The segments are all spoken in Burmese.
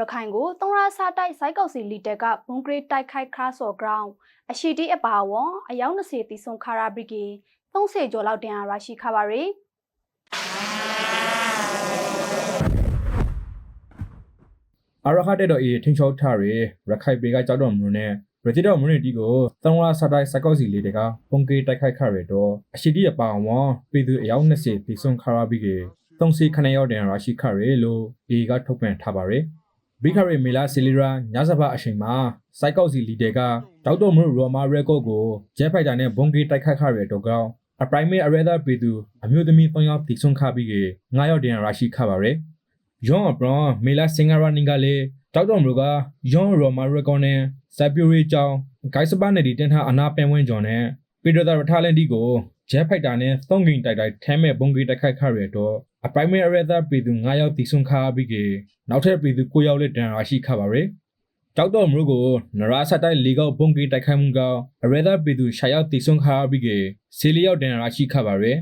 ရခိုင်ကိုသုံးရစာတိုက်စိုက်ကောက်စီလီတက်ကဘွန်ဂရေတိုက်ခိုက်ခါဆော့ဂရောင်းအရှိတီအပါဝွန်အယောက်20တီဆုံခါရာဘရီကီ30ကျော်လောက်တင်ရရှိခါပါရီအာရခတဲ့တော့အေထင်းချောက်ထားရရခိုင်ပေကကြောက်တော်မလို့နဲ့ရတိတော်မလို့တီကိုသံဝါစတိုင်းစကောက်စီလေးတကပုံကေတိုက်ခိုက်ခရရတော့အရှိတိအပါဝံပြည်သူအယောက်20ပြည်ဆုံးခရာဘီကေသုံးစီခဏရောက်တဲ့ရရှိခရလို့အေကထုတ်ပြန်ထားပါရယ် ဘီခရီမေလာဆီလီရာညစဘာအချိန်မှာစိုက်ကောက်စီလီတဲကဒေါက်တာမရရိုမာရဲကော့ကိုဂျက်ဖိုက်တာနဲ့ဘုံကေတိုက်ခိုက်ခရတော့ကောအပရိုင်မေအရဒါပြည်သူအမျိုးသမီး၃ယောက်ပြည်ဆုံးခပြီးကေ9ယောက်တန်ရရှိခပါရယ်ယောအပရန်မေလာစင်ဂရာနီကလေတောက်တော်မလို့ကယောရိုမာရကွန်နဲ့ဇက်ပြူရီကြောင်းဂိုက်စပါနယ်ဒီတင်ထားအနာပန်ဝင်းကျော်နဲ့ပီဒတာရထားလန်ဒီကိုဂျက်ဖိုက်တာနဲ့သုံးဂိန်တိုက်တိုက်ထဲမဲ့ဘုံကြီးတိုက်ခိုက်ခရရတော့ အပရိုင်မေအရသာပြည်သူ9ယောက်တီဆုံခါပြီးကေနောက်ထပ်ပြည်သူ9ယောက်လက်တန်ရရှိခပါရယ်တောက်တော်မလို့ကိုနရာစတိုင်လီကောဘုံကြီးတိုက်ခိုက်မှုကအရသာပြည်သူ6ယောက်တီဆုံခါပြီးကေစီလီယောက်တန်ရရှိခပါရယ်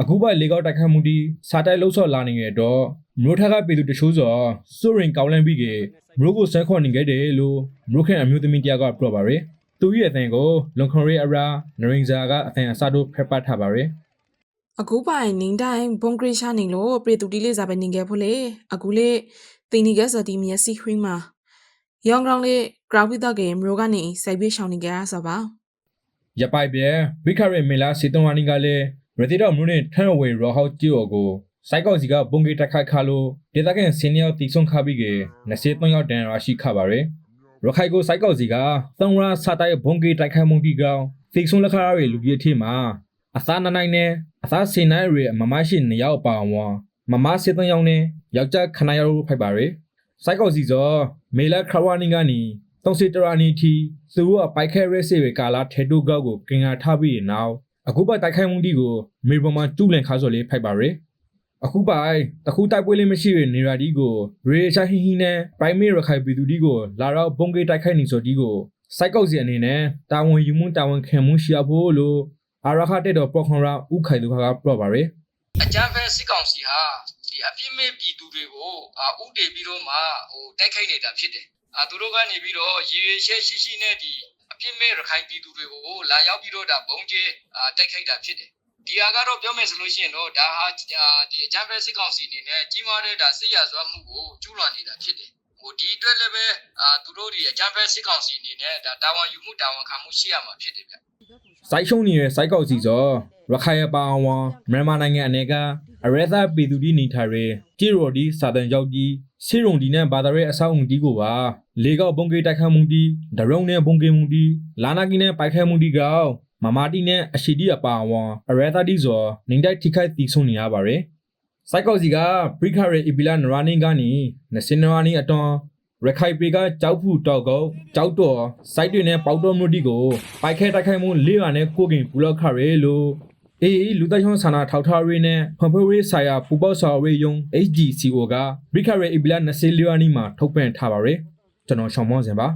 အခုပါလေကောက်တိုက်ခတ်မှုတီစားတိုက်လှုပ်ဆော်လာနေကြတော့မြို့ထက်ကပြည်သူတချို့စောစိုးရင်ကောင်းလန့်ပြီးကမြို့ကိုဆဲခေါ်နေခဲ့တယ်လို့မြို့ခင်အမျိုးသမီးတယောက်ကပြောပါရယ်သူရဲ့အသင်ကိုလွန်ခွန်ရီအရာနရင်ဇာကအသင်အစားတို့ဖက်ပတ်ထားပါရယ် အခုပိုင်နင်းတိုင်းဘုံဂရိရှာနေလို့ပရိတူတီလေးစားပဲနေခဲ့ဖို့လေအခုလေတင်နေခဲ့စတီမျက်စိခရီးမှာယောင်ကောင်လေးဂရောက်ဝိတော့ကေမရိုကနေစိုက်ပြေးရှောင်းနေကြရဆိုပါရပိုက်ပြဲဘိခရဲမေလာစီတုံဝါနီကလည်းရတိတော်မြို့နဲ့ထန်ဝေရောဟောက်ကြီးော်ကိုစိုက်ကောက်စီကဘုံကြီးတက်ခတ်ခါလို့ဒေသခံစင်းယောက်တီဆုံခါပြီးက23ယောက်တန်ရရှိခပါရယ်ရခိုင်ကိုစိုက်ကောက်စီကသုံးရစာတိုက်ဘုံကြီးတိုက်ခိုက်မှုတီကောင်တီဆုံလက်ခါရလူကြီးအထိမှာအသာနနိုင်နဲ့ အသာစင်နိုင်ရမမရှိနေရောက်ပါဝါမမစစ်သုံးယောက်နဲ့ယောက်ျားခဏယောက်ဖိုက်ပါရယ်စိုက်ကောက်စီစောမေလာခရဝနီကနေသုံးစစ်တရာနီတီသူကပိုက်ခဲရဲစေဝေကာလာထေတူကောက်ကိုကင်ဟာထားပြီးနောက်အခုပိုက်တိုက်ခိုက်မှုတီကိုမေပေါ်မှာကျူးလင်ခါစော်လေးဖိုက်ပါရယ်အခုပိုင်တခုတိုက်ပွဲလေးမရှိရနေရာဒီကိုရေရှာဟီဟီနဲ့ primary ရခိုင်ပြည်သူဒီကိုလာတော့ဘုံကေးတိုက်ခိုက်နေဆိုဒီကိုစိုက်ကောက်စီအနေနဲ့တာဝန်ယူမှုတာဝန်ခံမှုရှိရဖို့လို့ အာရခတက်တော်ပေါ်ခွန်ရာဥခိုင်သူခါကပြောပါရယ်အကြမ်းဖက်စစ်ကောင်စီဟာဒီအပြစ်မဲ့ပြည်သူတွေကိုအာဥတည်ပြီးတော့မှဟိုတိုက်ခိုက်နေတာဖြစ်တယ်။အာသူတို့ကနေပြီးတော့ရေရွေရှဲရှိရှိနဲ့ဒီအပြစ်မဲ့ရခိုင်ပြည်သူတွေကိုလာရောက်ပြီးတော့ဒါဘုံကျဲအာတိုက်ခိုက်တာဖြစ်တယ်။ဒီဟာကတော့ပြောမယ်ဆိုလို့ရှိရင်တော့ဒါဟာအာဒီအကြမ်းဖက်စစ်ကောင်စီအနေနဲ့ကြီးမားတဲ့ဒါစစ်ရာဇဝတ်မှုကိုကျူးလွန်နေတာဖြစ်တယ်။ဟိုဒီအတွက်လည်းပဲအာသူတို့ဒီအကြမ်းဖက်စစ်ကောင်စီအနေနဲ့ဒါတာဝန်ယူမှုတာဝန်ခံမှုရှိရမှာဖြစ်တယ်ဗျ။ စိုက်ရှုံနေတဲ့စိုက်ကောက်စီစောရခိုင်အပါအဝင်မြန်မာနိုင်ငံအနေကအရသာပြည်သူဒီနေထိုင်ရတီရိုဒီစာတန်ရောက်ကြီးစီရုံဒီနဲ့ဘာသာရေးအဆောက်အုံဒီကိုပါလေကောက်ဘုံကေးတိုက်ခတ်မှုဒီဒရုံနဲ့ဘုံကေးမှုဒီလာနာကီနဲ့ပိုက်ခဲမှုဒီကောမမာတီနဲ့အရှိတီအပါအဝံအရဲသာတီဇောနေတိုက်ထိခိုက်တီဆုံနေရပါတယ်။စိုက်ကောက်စီကဘရိခရဲအီပီလာနရာနင်းကနေနစင်နရာနီအတွန် ရခိုင်ပေကကြောက်ဖူတောက်ကောကြောက်တော်စိုက်တွေနဲ့ပေါက်တော်မျိုးတီကိုပိုက်ခဲတိုက်ခိုက်မှုလေးရနဲ့ကိုကင်ပူလောက်ခရဲလို့အေးလူတိုက်ဟွန်ဆာနာထောက်ထားရေးနဲ့ဖွန်ဖွေးရေးဆိုင်ရာပူပေါဆော်ရေးယုံ HGCO ကဘရိခရဲအီပီလာနစင်လီယာနီမှာထုတ်ပြန်ထားပါရယ်ကျွန်တော်ရှောင်းမောင်းစင်ပါ